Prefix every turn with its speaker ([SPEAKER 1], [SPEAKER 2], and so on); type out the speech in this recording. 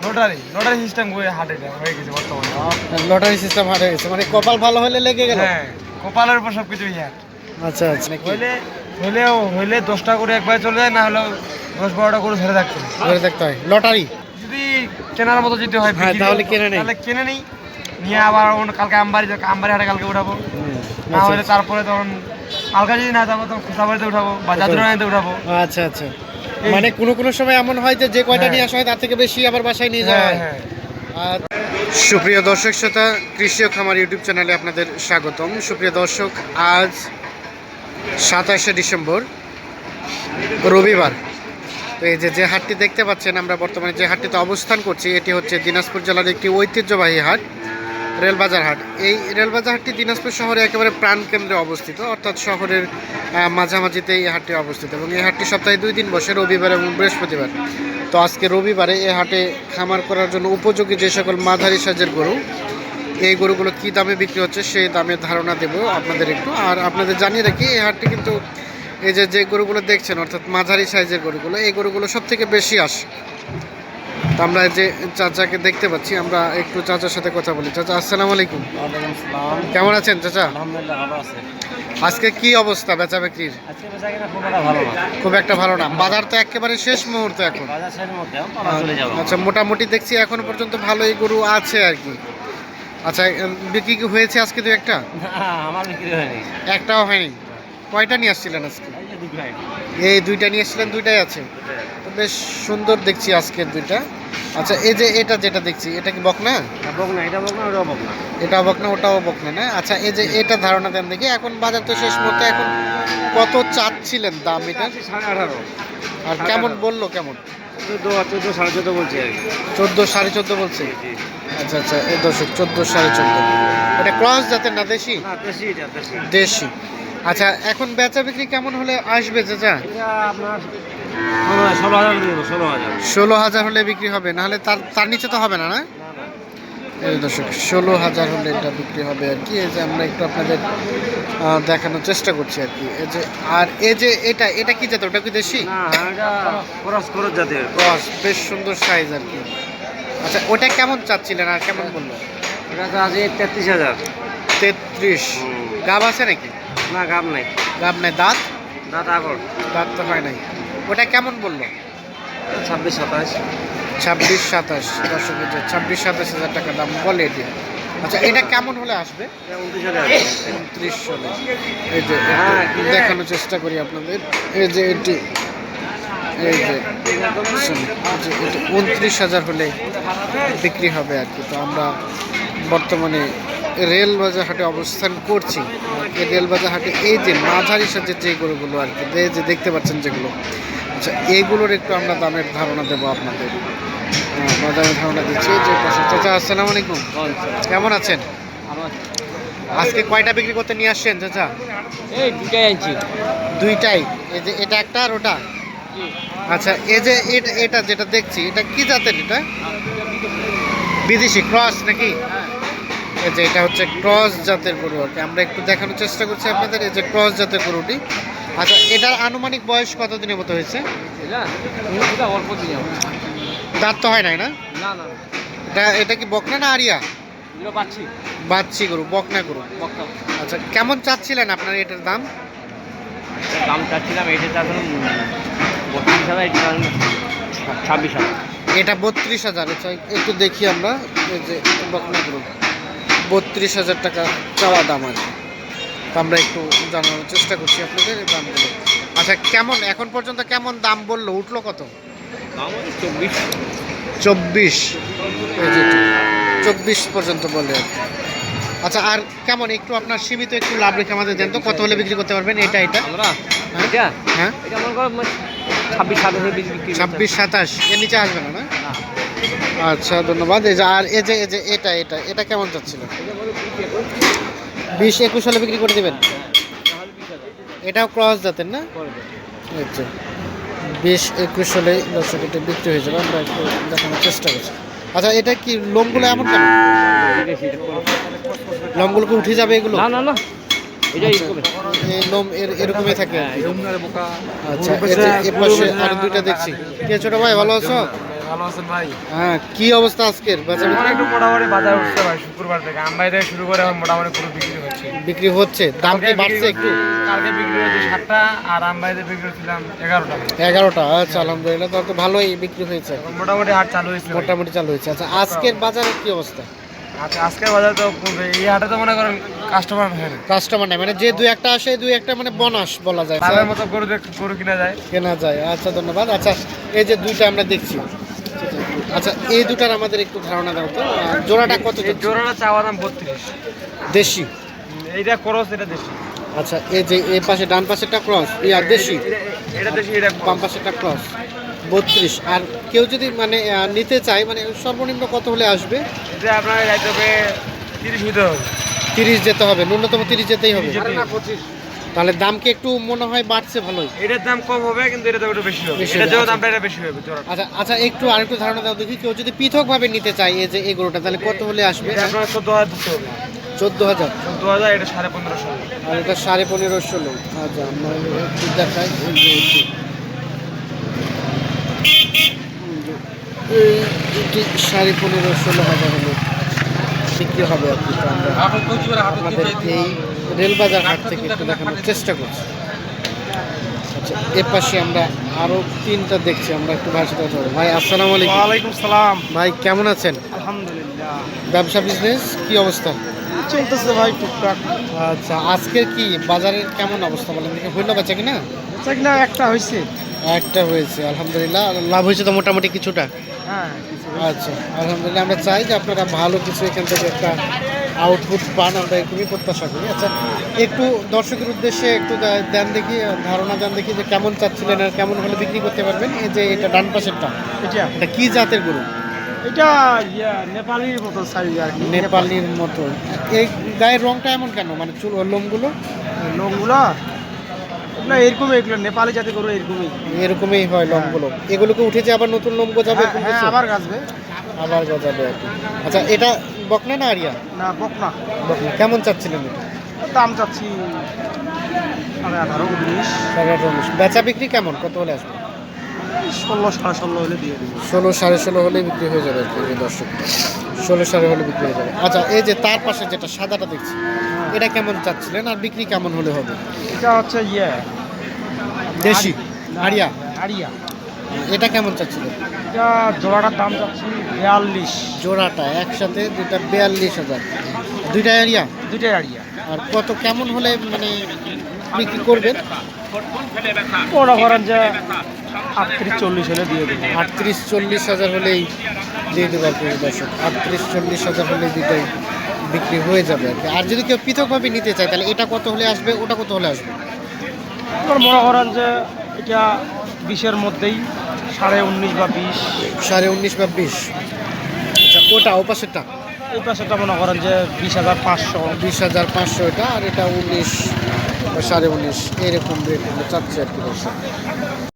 [SPEAKER 1] Lottery lottery system হয়ে হাটে হয়ে গেছে বর্তমানে।
[SPEAKER 2] লটারি সিস্টেম গেছে। মানে কপাল ভালো হলে লেগে গেল?
[SPEAKER 1] হ্যাঁ কপালের উপর সব
[SPEAKER 2] আচ্ছা আচ্ছা।
[SPEAKER 1] হইলে হইলেও হইলে দশটা করে একবার চলে যায় না হলেও দশ বারোটা করে ধরে থাকতে হয়।
[SPEAKER 2] ধরে দেখতে হয়। লটারি
[SPEAKER 1] যদি কেনার মতো যদি হয়
[SPEAKER 2] হ্যাঁ, তাহলে কিনে নেই।
[SPEAKER 1] তাহলে কিনে নেই। নিয়ে আবার কালকে আমবাড়ি আমবাড়ি হাটে কালকে উঠাবো। না
[SPEAKER 2] আচ্ছা,
[SPEAKER 1] হলে তারপরে তখন কালকে যদি না যাব তখন খুসাবাড়িতে উঠাবো বা জাদুরানিতে উঠাবো।
[SPEAKER 2] আচ্ছা আচ্ছা। মানে কোনো কোনো সময় এমন হয় যে যে কয়টা
[SPEAKER 1] হ্যাঁ।
[SPEAKER 2] নিয়ে আসা হয় তার থেকে বেশি আবার বাসায় নিয়ে যাওয়া
[SPEAKER 1] হ্যাঁ
[SPEAKER 2] হয়। আর সুপ্রিয় দর্শক শ্রোতা কৃষি খামার ইউটিউব চ্যানেলে আপনাদের স্বাগতম। সুপ্রিয় দর্শক আজ সাতাশে ডিসেম্বর রবিবার। তো এই যে যে হাটটি দেখতে পাচ্ছেন আমরা বর্তমানে যে হাটটিতে অবস্থান করছি এটি হচ্ছে দিনাজপুর জেলার একটি ঐতিহ্যবাহী হাট। রেলবাজার হাট। এই রেলবাজার হাটটি দিনাজপুর শহরে একেবারে প্রাণকেন্দ্রে অবস্থিত, অর্থাৎ শহরের মাঝামাঝিতে এই হাটটি অবস্থিত এবং এই হাটটি সপ্তাহে দুই দিন বসে, রবিবার এবং বৃহস্পতিবার। তো আজকে রবিবারে এই হাটে খামার করার জন্য উপযোগী যে সকল মাঝারি সাজের গরু, এই গরুগুলো কি দামে বিক্রি হচ্ছে সেই দামে ধারণা দেব আপনাদের একটু। আর আপনাদের জানিয়ে রাখি, এই হাটটি কিন্তু এই যে যে গরুগুলো দেখছেন, অর্থাৎ মাঝারি সাইজের গরুগুলো, এই গরুগুলো সব থেকে বেশি আসে। তো আমরা যে চাচাকে দেখতে পাচ্ছি আমরা একটু চাচার সাথে কথা বলি। চাচা আসসালামু আলাইকুম। কেমন আছেন চাচা? আজকে কি অবস্থা বেচা বিক্রির
[SPEAKER 1] খুব একটা ভালো না।
[SPEAKER 2] বাজার তো একেবারে শেষ মুহূর্ত এখন। আচ্ছা মোটামুটি দেখছি এখনও পর্যন্ত ভালোই গরু আছে আর কি। আচ্ছা বিক্রি কি হয়েছে আজকে দু একটা?
[SPEAKER 1] আমার বিক্রি হয়নি।
[SPEAKER 2] একটাও হয়নি। কয়টা নিয়ে আসছিলেন আজকে?
[SPEAKER 1] এই
[SPEAKER 2] দুইটা নিয়ে এসেছিলেন দুইটাই আছে। বেশ সুন্দর দেখছি আজকের দুইটা। আচ্ছা এই যে এটা যেটা দেখছি এটা কি বকনা?
[SPEAKER 1] বক না এটা বক না ওটাও বক না
[SPEAKER 2] এটাও বকনা ওটাও বকনা না? আচ্ছা এই যে এটা ধারণা দেন দেখি এখন বাজার তো শেষ মুহূর্তে এখন কত চাচ্ছিলেন দাম এটা?
[SPEAKER 1] সাড়ে আঠারো।
[SPEAKER 2] আর কেমন বলল কেমন?
[SPEAKER 1] চোদ্দ সাড়ে চোদ্দ বলছি আর
[SPEAKER 2] চোদ্দ সাড়ে চোদ্দ বলছে? আচ্ছা আচ্ছা এই দর্শক চোদ্দ সাড়ে চোদ্দ। এটা ক্রস জাতের না
[SPEAKER 1] এটা দেশি।
[SPEAKER 2] দেশি। আচ্ছা এখন বেচা বিক্রি কেমন হলে আসবে চাচা?
[SPEAKER 1] আপনার ষোলো হাজার
[SPEAKER 2] হলে বিক্রি হবে নাহলে তার তার নিচে তো হবে না না? এই দর্শক ষোলো হাজার হলে এটা বিক্রি হবে আর কি এই যে আমরা একটু আপনাদের দেখানোর চেষ্টা করছি আর কি। এই যে আর এই যে এটা এটা কি জাতের? ওটা কি দেশি?
[SPEAKER 1] জাতের।
[SPEAKER 2] ক্রস বেশ সুন্দর সাইজ আর কি। আচ্ছা ওটা কেমন চাচ্ছিলেন আর কেমন বলল
[SPEAKER 1] তো আছে তেত্রিশ হাজার।
[SPEAKER 2] তেত্রিশ। গাব আছে নাকি?
[SPEAKER 1] না গাব নাই।
[SPEAKER 2] গাব নাই। দাঁত?
[SPEAKER 1] দাঁত আগর
[SPEAKER 2] দাঁত তো হয় নাই। ওটা কেমন বলল?
[SPEAKER 1] ছাব্বিশ সাতাশ।
[SPEAKER 2] ছাব্বিশ সাতাশ। এই ছাব্বিশ সাতাশ হাজার টাকা দাম বলে এটি আচ্ছা এটা কেমন হলে আসবে?
[SPEAKER 1] উনত্রিশ
[SPEAKER 2] হলে এই যে
[SPEAKER 1] হ্যাঁ,
[SPEAKER 2] দেখানোর চেষ্টা করি আপনাদের। এই যে এটি এই যে উনত্রিশ হাজার হলে বিক্রি হবে আর কি। তো আমরা বর্তমানে রেল বাজার হাটে অবস্থান করছি। এই রেল বাজার হাটে এই যে মাঝারি সাজের যে গরুগুলো আর কি যে দেখতে পাচ্ছেন যেগুলো। আচ্ছা এইগুলোর একটু আমরা দামের ধারণা দেবো আপনাদের। আহ, আমরা দামের ধারণা দিচ্ছি। যে চাচা আসসালামু আলাইকুম। কেমন আছেন? আজকে কয়টা বিক্রি করতে নিয়ে আসছেন চাচা?
[SPEAKER 1] এই দুটাই আনছি।
[SPEAKER 2] দুইটাই। এই যে এটা একটা আর ওটা? আচ্ছা এই যে এটা এটা যেটা দেখছি এটা কি জাতের এটা? বিদেশি ক্রস নাকি? এই যে এটা হচ্ছে ক্রস জাতের গরু আর কি। আমরা একটু দেখানোর চেষ্টা করছি আপনাদের এই যে ক্রস জাতের গরুটি। আচ্ছা এটার আনুমানিক বয়স কতদিনের মতো হয়েছে? দাঁত তো হয় নাই না?
[SPEAKER 1] না না
[SPEAKER 2] এটা এটা কি বকনা না আরিয়া? বাচ্চি। গরু বকনা গরু। আচ্ছা কেমন চাচ্ছিলেন আপনার এটার দাম?
[SPEAKER 1] দাম চাচ্ছিলাম এটা চাচ্ছিলাম বত্রিশ হাজার এটা ছাব্বিশ হাজার।
[SPEAKER 2] এটা বত্রিশ হাজার আচ্ছা একটু দেখি আমরা এই যে বকনা গ্রুপ বত্রিশ হাজার টাকা চাওয়া দাম আছে। তো আমরা একটু জানানোর চেষ্টা করছি আপনাদের দামগুলো। আচ্ছা কেমন? এখন পর্যন্ত কেমন দাম বলল? উঠল কত?
[SPEAKER 1] চব্বিশ।
[SPEAKER 2] চব্বিশ। চব্বিশ পর্যন্ত বলে। আচ্ছা আর কেমন? একটু আপনার সীমিত একটু লাভ রেখে আমাদের দেন তো। কত হলে বিক্রি করতে পারবেন? এটা এটা।
[SPEAKER 1] আমরা?
[SPEAKER 2] হ্যাঁ? হ্যাঁ
[SPEAKER 1] ছাব্বিশ সাতাশে বিক্রি
[SPEAKER 2] ছাব্বিশ সাতাশ। এর নিচে আসবে না না। আচ্ছা ধন্যবাদ। এই যে আর এই যে এই যে এটা এটা এটা কেমন চাচ্ছিল বিশ একুশ। হলে বিক্রি করে দেবেন? এটাও ক্রস জাতের না? আচ্ছা বিশ একুশ হলে দর্শক এটা বিক্রি হয়ে যাবে। আমরা একটু দেখানোর চেষ্টা করছি। আচ্ছা এটা কি লোমগুলো এমন কেন? লোমগুলো উঠে যাবে এগুলো?
[SPEAKER 1] না না না। এটা করবে
[SPEAKER 2] এই লোম এর এরকমই থাকে।
[SPEAKER 1] হ্যাঁ,
[SPEAKER 2] আচ্ছা এই পাশে আর দুইটা দেখছি। কে ছোট ভাই ভালো আছো?
[SPEAKER 1] ভালো আছেন ভাই।
[SPEAKER 2] হ্যাঁ কি অবস্থা আজকের?
[SPEAKER 1] একটু মোটামুটি বাজার উঠছে ভাই শুক্রবার থেকে। আমবাই থেকে শুরু করে এখন মোটামুটি পুরো বিক্রি হচ্ছে।
[SPEAKER 2] বিক্রি হচ্ছে দাম কি বাড়ছে একটু?
[SPEAKER 1] কালকে বিক্রি হয়েছে সাতটা আর আমবাইতে বিক্রি এগারোটা।
[SPEAKER 2] এগারোটা আচ্ছা আলহামদুলিল্লাহ তাহলে তো ভালোই বিক্রি হয়েছে।
[SPEAKER 1] মোটামুটি হাট চালু হয়েছে
[SPEAKER 2] মোটামুটি চালু হয়েছে। আচ্ছা আজকের বাজারে কি অবস্থা?
[SPEAKER 1] আচ্ছা আজকের বাজার তো এই হাটে তো মনে করেন কাস্টমার হয়। না
[SPEAKER 2] কাস্টমার নাই মানে যে দুই একটা আসে দুই একটা মানে বোনাস বলা যায়।
[SPEAKER 1] তাদের মতো গরু গরু কিনা যায়।
[SPEAKER 2] কেনা যায়। আচ্ছা ধন্যবাদ। আচ্ছা এই যে দুইটা আমরা দেখছি। আচ্ছা এই দুটার আমাদের একটু ধারণা দাও তো। জোড়াটা কত
[SPEAKER 1] এই জোড়াটা চাওয়া দাম বত্রিশ।
[SPEAKER 2] দেশি?
[SPEAKER 1] এইটা করস এটা দেশি।
[SPEAKER 2] আচ্ছা এই যে এই পাশে ডান পাশেরটা ক্রস ইয়া দেশি?
[SPEAKER 1] এটা- দেশি এটা
[SPEAKER 2] বাম পাশেরটা ক্রস বত্রিশ। আর কেউ যদি মানে নিতে চায় মানে সর্বনিম্ন কত হলে আসবে?
[SPEAKER 1] এটা আপনার যাইতে হবে তিরিশ নিতে হবে।
[SPEAKER 2] তিরিশ যেতে হবে ন্যূনতম তিরিশ যেতেই হবে। তাহলে দাম কি একটু মনে হয় বাড়ছে ভালোই?
[SPEAKER 1] এটার দাম কম হবে কিন্তু এটা একটু বেশি হবে। এটার
[SPEAKER 2] হবে,
[SPEAKER 1] জন্য
[SPEAKER 2] আচ্ছা।
[SPEAKER 1] দামটা এটা বেশি হবে
[SPEAKER 2] আচ্ছা আচ্ছা একটু আরেকটু ধারণা দাও দেখি কেউ যদি পৃথকভাবে নিতে চায় এই যে এই গরুটা তাহলে কত হলে আসবে?
[SPEAKER 1] এটা আপনার চোদ্দ হাজার দিতে হবে।
[SPEAKER 2] চোদ্দ হাজার?
[SPEAKER 1] চোদ্দ হাজার এটা সাড়ে পনেরোশো
[SPEAKER 2] আর এটা সাড়ে পনেরো ষোলো। আচ্ছা আমরা একটু দেখাই। এই যে এই এটি সাড়ে পনেরো ষোলো হাজার হলে। বিক্রি হবে আর কি আমাদের এই রেলবাজার হাট থেকে একটু দেখানোর চেষ্টা করছি। আচ্ছা এ পাশে আমরা আরও তিনটা দেখছি আমরা একটু ভাষা কথা বলব। ভাই আসসালামু আলাইকুম।
[SPEAKER 1] ওয়ালাইকুম সালাম।
[SPEAKER 2] ভাই কেমন আছেন?
[SPEAKER 1] আলহামদুলিল্লাহ।
[SPEAKER 2] ব্যবসা বিজনেস কি অবস্থা?
[SPEAKER 1] চলতেছে ভাই টুকটাক।
[SPEAKER 2] আচ্ছা আজকের কি বাজারের কেমন অবস্থা বলেন দেখি হইল বেচা কিনা?
[SPEAKER 1] চাক না একটা হয়েছে।
[SPEAKER 2] একটা হয়েছে আলহামদুলিল্লাহ। লাভ হয়েছে তো মোটামুটি কিছুটা?
[SPEAKER 1] হ্যাঁ
[SPEAKER 2] আচ্ছা আলহামদুলিল্লাহ আমরা চাই যে আপনারা ভালো কিছু এখান থেকে একটা আউটপুট পান আমরা এরকমই প্রত্যাশা করি। আচ্ছা একটু দর্শকের উদ্দেশ্যে একটু দেন দেখি ধারণা দেন দেখি যে কেমন চাচ্ছিলেন আর কেমন হলে বিক্রি করতে পারবেন। এই যে এটা ডান পাশেরটা
[SPEAKER 1] এটা?
[SPEAKER 2] কি জাতের গরু?
[SPEAKER 1] এটা নেপালির মতো সাইজ আর কি
[SPEAKER 2] নেপালির মতো। এই গায়ের রংটা এমন কেন? মানে চুল লোমগুলো?
[SPEAKER 1] লোকগুলো এগুলো এরকম এগুলো নেপালি জাতি গরু এরকমই।
[SPEAKER 2] এরকমই হয় লোমগুলো এগুলোকে উঠেছে আবার নতুন লোম গজাবে
[SPEAKER 1] হ্যাঁ,
[SPEAKER 2] এরকম
[SPEAKER 1] হ্যাঁ
[SPEAKER 2] কিছু?
[SPEAKER 1] আবার গাছবে।
[SPEAKER 2] আবার গজাবে আর কি। আচ্ছা এটা বকনা না আরিয়া?
[SPEAKER 1] না বক না
[SPEAKER 2] বকনা। কেমন চাচ্ছিলেন এটা?
[SPEAKER 1] দাম চাচ্ছি সাড়ে আঠারো উনিশ।
[SPEAKER 2] সাড়ে আঠারো উনিশ। বেচা বিক্রি কেমন? কত হলে আসবে?
[SPEAKER 1] ষোলো সাড়ে ষোলো হলে দিয়ে দেবো।
[SPEAKER 2] ষোলো সাড়ে ষোলো হলে বিক্রি হয়ে যাবে আর কি এই দর্শক। ষোলো সাড়ে হলে বিক্রি হয়ে যাবে। আচ্ছা এই যে তার পাশে যেটা সাদাটা দেখছি এটা কেমন চাচ্ছিলেন? আর বিক্রি কেমন হলে হবে?
[SPEAKER 1] এটা হচ্ছে ইয়ে।
[SPEAKER 2] দেশি আরিয়া।
[SPEAKER 1] আড়িয়া
[SPEAKER 2] এটা কেমন চাচ্ছিলেন
[SPEAKER 1] এটা জোড়াটার দাম চাচ্ছি বিয়াল্লিশ।
[SPEAKER 2] জোড়াটা একসাথে দুটা বিয়াল্লিশ হাজার। দুইটা আরিয়া?
[SPEAKER 1] দুইটা আড়িয়া
[SPEAKER 2] আর কত কেমন হলে মানে বিক্রি করবেন?
[SPEAKER 1] ওরা করেন যে আটত্রিশ চল্লিশ হলে দিয়ে দেবো।
[SPEAKER 2] আটত্রিশ চল্লিশ হাজার হলেই দিয়ে দেবো আর কি দর্শক। আটত্রিশ চল্লিশ হাজার হলেই দুটাই বিক্রি হয়ে যাবে আর কি। আর যদি কেউ পৃথকভাবে নিতে চায় তাহলে এটা কত হলে আসবে? ওটা কত হলে আসবে?
[SPEAKER 1] মনে করেন যে এটা বিশের মধ্যেই সাড়ে উনিশ বা বিশ?
[SPEAKER 2] সাড়ে উনিশ বা বিশ। আচ্ছা ওটা ওপাশেরটা
[SPEAKER 1] এই পাশেরটা মনে করেন যে বিশ হাজার পাঁচশো।
[SPEAKER 2] বিশ হাজার পাঁচশো এটা আর এটা উনিশ বা সাড়ে উনিশ। এরকম রেট চাচ্ছে আর কি